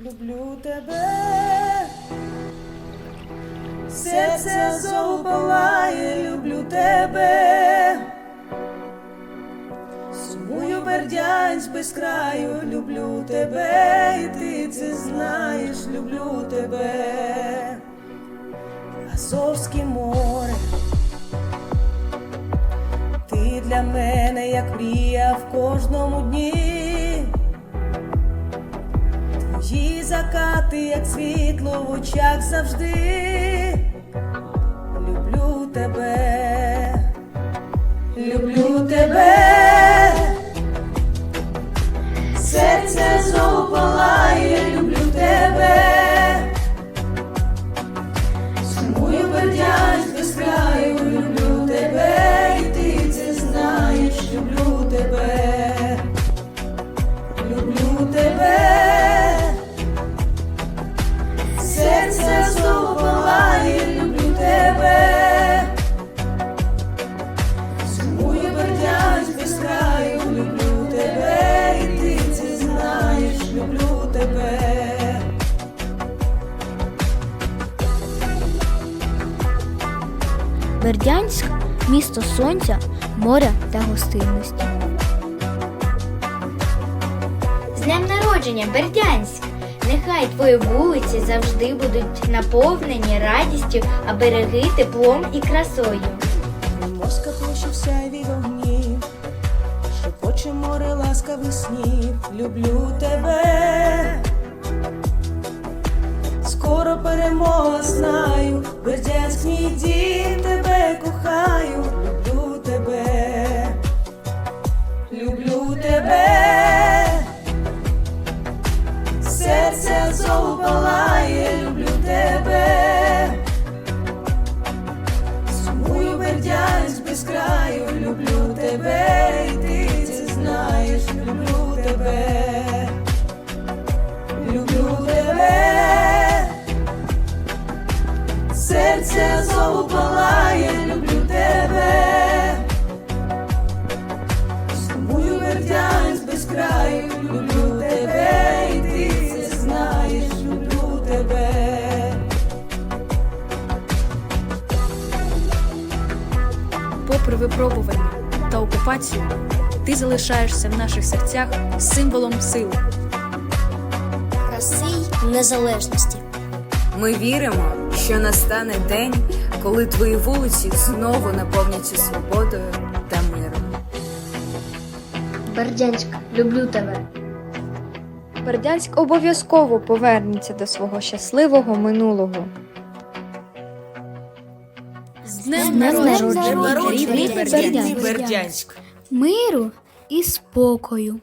люблю тебе. Серце знову палає, люблю тебе. Сумую бердянськ без краю, люблю тебе, і ти це знаєш, люблю тебе. Азовське море. Ти для мене як мрія в кожному дні. Твої закати, як світло в очах завжди. Люблю тебе, люблю тебе. Серце Бердянськ місто сонця, моря та гостинності. З днем народження, Бердянськ! Нехай твої вулиці завжди будуть наповнені радістю, а береги теплом і красою. Приморська площа вся від огнів, шепоче море ласкавих снів, люблю тебе. Скоро перемога знаю, Бердянськ мій дім, Серце знову палає, люблю тебе. Сумую Бердянськ без краю, люблю тебе, і ти це знаєш, люблю тебе, люблю тебе, серце знову палає, люблю тебе, Попри випробування та окупацію, ти залишаєшся в наших серцях символом сили. Краси й незалежності. Ми віримо, що настане день, коли твої вулиці знову наповняться свободою та миром. Бердянськ, люблю тебе. Бердянськ обов'язково повернеться до свого щасливого минулого. Днем народження! Бердянськ! Бердянськ! Миру і спокою.